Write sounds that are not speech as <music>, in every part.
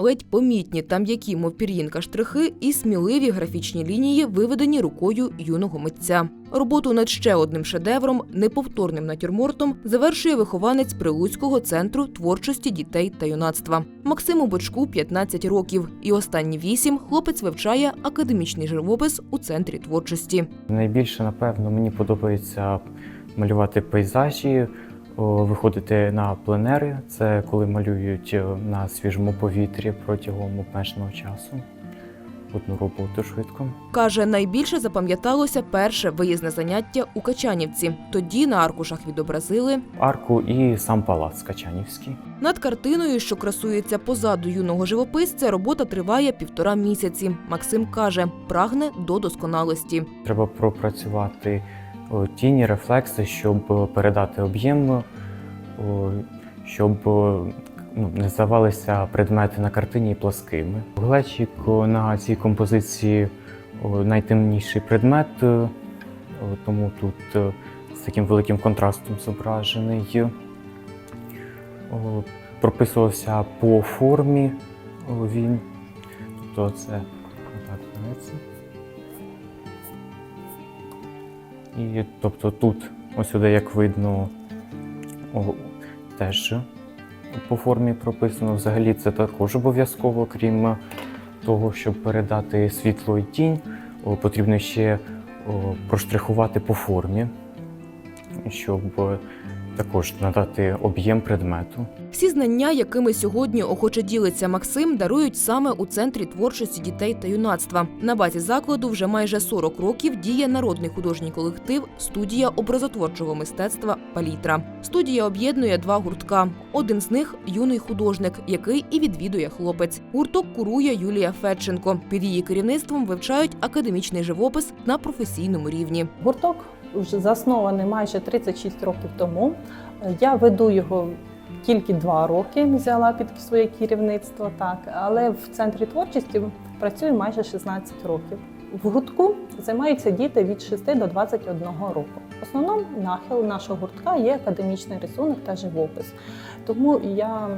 ледь помітні та м'які, мов пір'їнка штрихи, і сміливі графічні лінії, виведені рукою юного митця. Роботу над ще одним шедевром, неповторним натюрмортом, завершує вихованець Прилуцького центру творчості дітей та юнацтва. Максиму Бочку 15 років, і останні вісім хлопець вивчає академічний живопис у центрі творчості. Найбільше, напевно, мені подобається малювати пейзажі, виходити на пленери. Це коли малюють е, на свіжому повітрі протягом обмеженого часу. Одну роботу швидко. Каже, найбільше запам'яталося перше виїзне заняття у Качанівці. Тоді на аркушах відобразили Арку і сам палац Качанівський. Над картиною, що красується позаду юного живописця, робота триває півтора місяці. Максим каже, прагне до досконалості. Треба пропрацювати тіні, рефлекси, щоб е, передати об'єм, щоб ну, не здавалися предмети на картині пласкими. Глечик на цій композиції найтемніший предмет, е, тому тут е, з таким великим контрастом зображений. Прописувався по формі він. Тобто це отак береться. І тобто тут, ось сюди, як видно, теж по формі прописано. Взагалі це також обов'язково, крім того, щоб передати світло і тінь, потрібно ще проштрихувати по формі, щоб також надати об'єм предмету. Всі знання, якими сьогодні охоче ділиться Максим, дарують саме у центрі творчості дітей та юнацтва. На базі закладу вже майже 40 років діє народний художній колектив студія образотворчого мистецтва Палітра. Студія об'єднує два гуртка. Один з них юний художник, який і відвідує хлопець. Гурток курує Юлія Федченко. Під її керівництвом вивчають академічний живопис на професійному рівні. Гурток вже заснований майже 36 років тому. Я веду його тільки два роки, взяла під своє керівництво, так, але в центрі творчості працюю майже 16 років. В гуртку займаються діти від 6 до 21 року. Основним нахил нашого гуртка є академічний рисунок та живопис. Тому я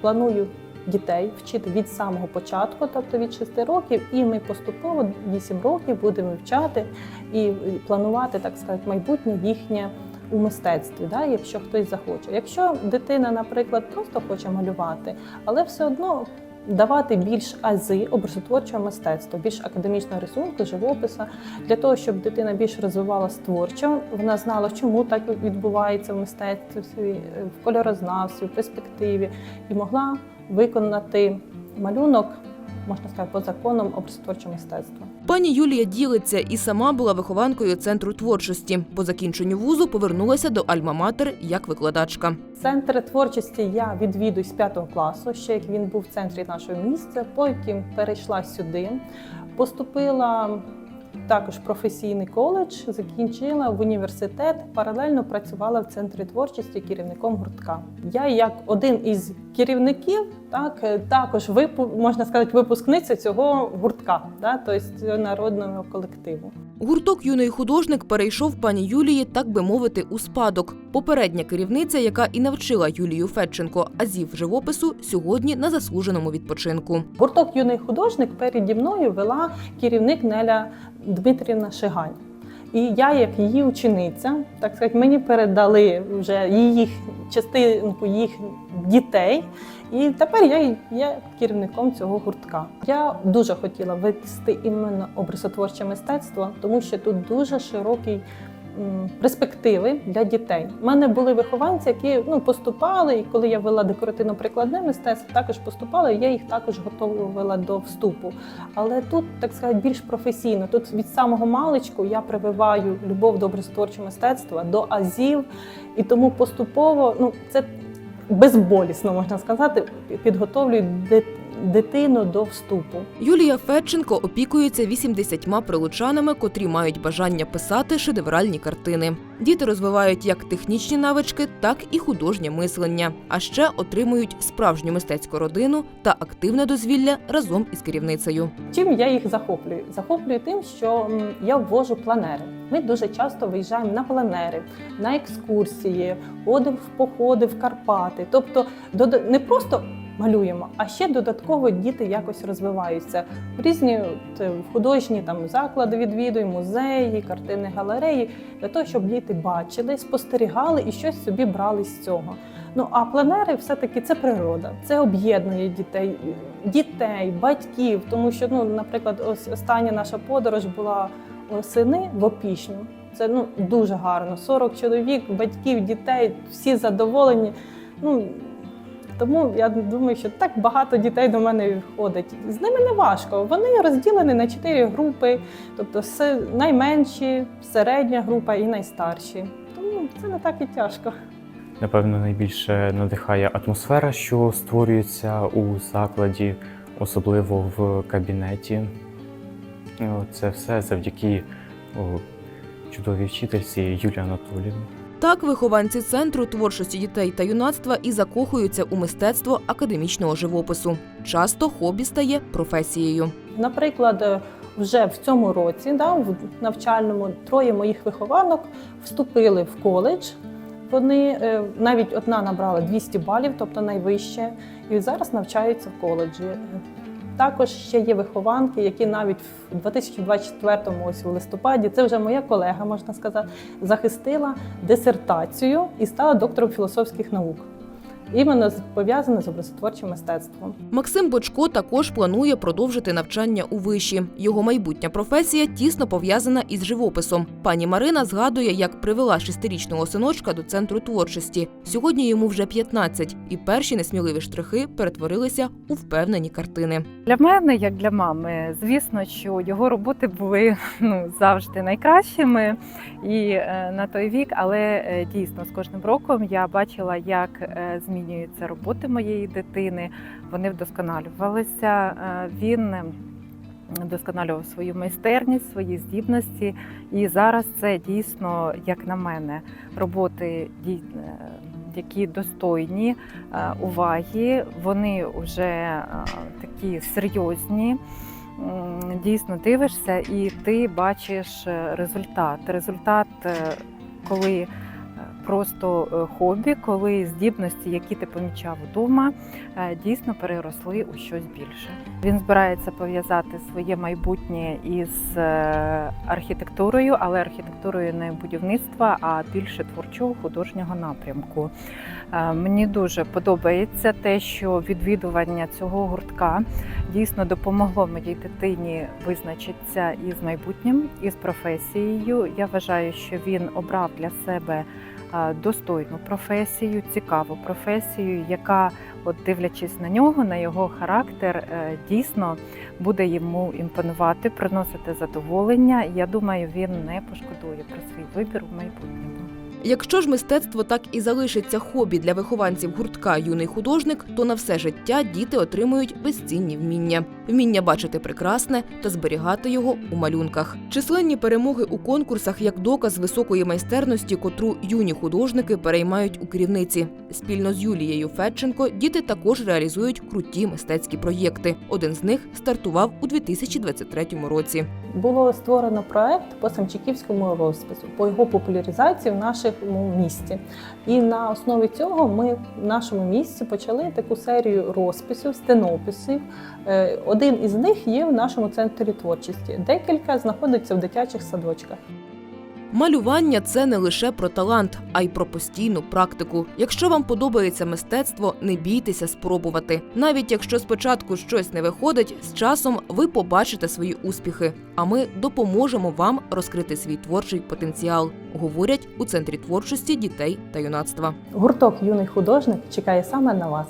планую дітей вчити від самого початку, тобто від 6 років, і ми поступово 8 років будемо вивчати і планувати, так сказати, майбутнє їхнє у мистецтві, да, якщо хтось захоче. Якщо дитина, наприклад, просто хоче малювати, але все одно давати більш ази образотворчого мистецтва, більш академічного рисунку, живопису, для того, щоб дитина більш розвивалася творчо, вона знала, чому так відбувається в мистецтві, в кольорознавстві, в перспективі, і могла виконати малюнок, можна сказати, по законам образотворчого мистецтва. Пані Юлія ділиться і сама була вихованкою центру творчості. По закінченню вузу повернулася до Альма-Матер як викладачка. Центр творчості я відвідую з п'ятого класу, ще як він був в центрі нашого місця. Потім перейшла сюди, поступила також професійний коледж, закінчила в університет, паралельно працювала в центрі творчості керівником гуртка. Я, як один із керівників, так е, також випу, можна сказати, випускниця цього гуртка, да, тобто народного колективу. Гурток юний художник перейшов пані Юлії, так би мовити, у спадок. Попередня керівниця, яка і навчила Юлію Федченко азів живопису, сьогодні на заслуженому відпочинку. Гурток юний художник переді мною вела керівник Неля Дмитрівна Шигань. І я, як її учениця, так сказати, мені передали вже її частинку їх дітей. І тепер я є керівником цього гуртка. Я дуже хотіла вести іменно образотворче мистецтво, тому що тут дуже широкий перспективи для дітей. У мене були вихованці, які ну, поступали, і коли я вела декоративно-прикладне мистецтво, також поступали, я їх також готувала до вступу. Але тут, так сказати, більш професійно. Тут від самого маличку я прививаю любов до образотворчого мистецтва, до азів, і тому поступово ну, це безболісно можна сказати, підготовлюю дит- дитину до вступу. Юлія Федченко опікується 80 прилучанами, котрі мають бажання писати шедевральні картини. Діти розвивають як технічні навички, так і художнє мислення, а ще отримують справжню мистецьку родину та активне дозвілля разом із керівницею. Чим я їх захоплюю? Захоплюю тим, що я ввожу планери. Ми дуже часто виїжджаємо на планери, на екскурсії, ходимо в походи в Карпати. Тобто, не просто малюємо. А ще додатково діти якось розвиваються. Різні е, художні там заклади відвідують, музеї, картини, галереї для того, щоб діти бачили, спостерігали і щось собі брали з цього. Ну а пленери все-таки це природа, це об'єднує дітей, дітей, батьків. Тому що, ну, наприклад, ось остання наша подорож була осени в Опішню. Це ну дуже гарно. 40 чоловік, батьків, дітей, всі задоволені. Ну тому я думаю, що так багато дітей до мене ходить. З ними не важко. Вони розділені на чотири групи, тобто все найменші, середня група і найстарші. Тому це не так і тяжко. Напевно, найбільше надихає атмосфера, що створюється у закладі, особливо в кабінеті. Це все завдяки чудовій вчительці Юлії Анатоліївні. Так, вихованці центру творчості дітей та юнацтва і закохуються у мистецтво академічного живопису. Часто хобі стає професією. Наприклад, е, вже в цьому році, да, в навчальному, троє моїх вихованок вступили в коледж. Вони е, навіть одна набрала 200 балів, тобто найвище, і зараз навчаються в коледжі. Також ще є вихованки, які навіть в 2024 ось у листопаді, це вже моя колега, можна сказати, захистила дисертацію і стала доктором філософських наук. Іменно з- пов'язана з образотворчим мистецтвом. Максим Бочко також планує продовжити навчання у виші. Його майбутня професія тісно пов'язана із живописом. Пані Марина згадує, як привела шестирічного синочка до центру творчості. Сьогодні йому вже 15, і перші несміливі штрихи перетворилися у впевнені картини. Для мене, як для мами, звісно, що його роботи були <laughs> ну завжди найкращими і е, на той вік, але е, дійсно з кожним роком я бачила, як е, змінюються роботи моєї дитини. Вони вдосконалювалися. Е, він ем, Досконалював свою майстерність, свої здібності, і зараз це дійсно, як на мене, роботи е, які достойні е, уваги. Вони вже е, такі серйозні. Дійсно дивишся, і ти бачиш е, результат. Результат, е, коли е, просто е, хобі, коли здібності, які ти помічав вдома, е, дійсно переросли у щось більше. Він збирається пов'язати своє майбутнє із е, архітектурою, але архітектурою не будівництва, а більше творчого художнього напрямку. Мені дуже подобається те, що відвідування цього гуртка дійсно допомогло моїй дитині визначитися із майбутнім, із професією. Я вважаю, що він обрав для себе достойну професію, цікаву професію, яка, от дивлячись на нього, на його характер, е, дійсно буде йому імпонувати, приносити задоволення. Я думаю, він не пошкодує про свій вибір у майбутньому. Якщо ж мистецтво так і залишиться хобі для вихованців гуртка юний художник, то на все життя діти отримують безцінні вміння: вміння бачити прекрасне та зберігати його у малюнках. Численні перемоги у конкурсах як доказ високої майстерності, котру юні художники переймають у керівниці. Спільно з Юлією Федченко діти також реалізують круті мистецькі проєкти. Один з них стартував у 2023 році. Було створено проект по Самчиківському розпису, по його популяризації в нашому місті. І на основі цього ми в нашому місті почали таку серію розписів, стенописів. Е, Один із них є в нашому центрі творчості. Декілька знаходиться в дитячих садочках. Малювання це не лише про талант, а й про постійну практику. Якщо вам подобається мистецтво, не бійтеся спробувати. Навіть якщо спочатку щось не виходить, з часом ви побачите свої успіхи. А ми допоможемо вам розкрити свій творчий потенціал, говорять у центрі творчості дітей та юнацтва. Гурток юний художник чекає саме на вас.